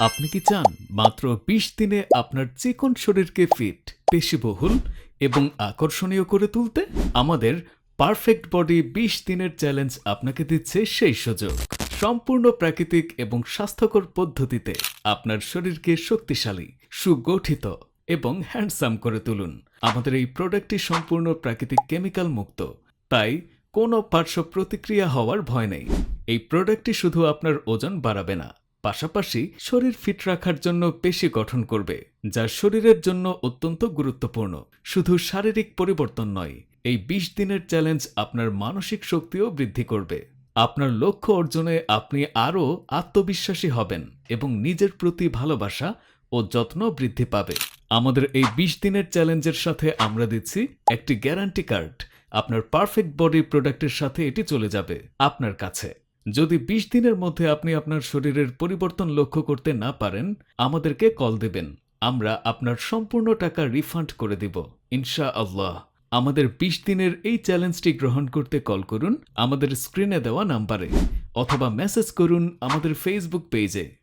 আপনি কি চান মাত্র বিশ দিনে আপনার চিকন শরীরকে ফিট পেশিবহুল এবং আকর্ষণীয় করে তুলতে? আমাদের পারফেক্ট বডি বিশ দিনের চ্যালেঞ্জ আপনাকে দিচ্ছে সেই সুযোগ। সম্পূর্ণ প্রাকৃতিক এবং স্বাস্থ্যকর পদ্ধতিতে আপনার শরীরকে শক্তিশালী, সুগঠিত এবং হ্যান্ডসাম করে তুলুন। আমাদের এই প্রোডাক্টটি সম্পূর্ণ প্রাকৃতিক কেমিক্যাল মুক্ত। তাই কোনো পার্শ্ব প্রতিক্রিয়া হওয়ার ভয় নেই। এই প্রোডাক্টটি শুধু আপনার ওজন বাড়াবে না। পাশাপাশি শরীর ফিট রাখার জন্য পেশি গঠন করবে, যা শরীরের জন্য অত্যন্ত গুরুত্বপূর্ণ। শুধু শারীরিক পরিবর্তন নয়, এই বিশ দিনের চ্যালেঞ্জ আপনার মানসিক শক্তিও বৃদ্ধি করবে। আপনার লক্ষ্য অর্জনে আপনি আরও আত্মবিশ্বাসী হবেন এবং নিজের প্রতি ভালোবাসা ও যত্ন বৃদ্ধি পাবে। আমাদের এই বিশ দিনের চ্যালেঞ্জের সাথে আমরা দিচ্ছি একটি গ্যারান্টি কার্ড আপনার পারফেক্ট বডি প্রোডাক্টের সাথে এটি চলে যাবে আপনার কাছে। যদি বিশ দিনের মধ্যে আপনি আপনার শরীরের পরিবর্তন লক্ষ্য করতে না পারেন, আমাদেরকে কল দেবেন। আমরা আপনার সম্পূর্ণ টাকা রিফান্ড করে দিব। ইনশা আল্লাহ আমাদের বিশ দিনের এই চ্যালেঞ্জটি গ্রহণ করতে কল করুন। আমাদের স্ক্রিনে দেওয়া নাম্বারে। অথবা মেসেজ করুন আমাদের ফেসবুক পেজে